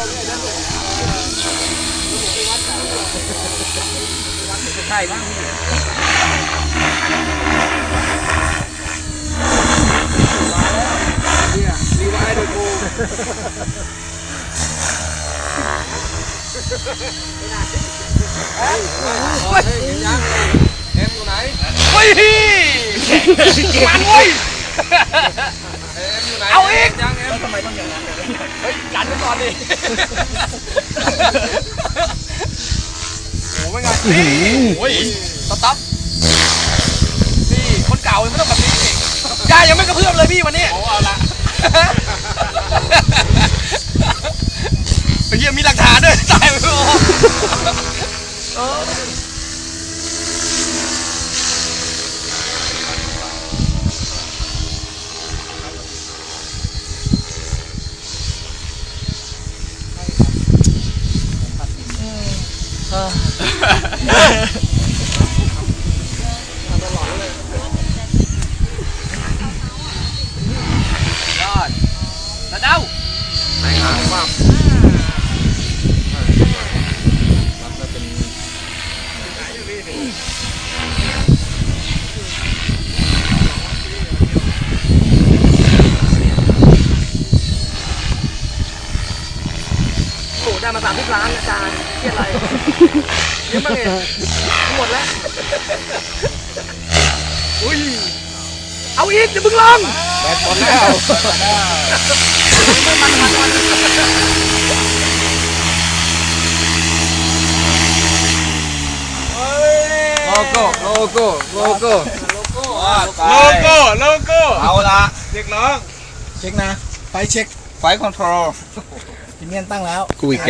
ใช่บ้างเนี่ยรีไวายโทำไมต้องอย่างนั้นเฮ้ยกันไว้ก่อนดิโอ้ไม่ไงนี่โอ้ยสต๊อปนี่คนเก่ายังไม่ต้องแบบนี้นี่ยายังไม่กระเพื่อมเลยพี่วันนี้โอ้เอาละไอ้เหี้ยมีหลักฐานด้วยตายไปโอ้ ยอดตะเดาไหนหางความรับมาเป็น โอ้ได้มาสามสิบล้านอาจารย์เครียดอะไรเยอะมากเลยหมดแล้วอุ้ยเอาอีกเดี๋ยวมึงลองแบตหมดแล้วโลโก้โลโก้โลโก้โลโก้โลโก้โลโก้เอาละเด็กน้อง เช็คนะไฟเช็คไฟคอนโทรลพิเมียนตั้งแล้วกูอีก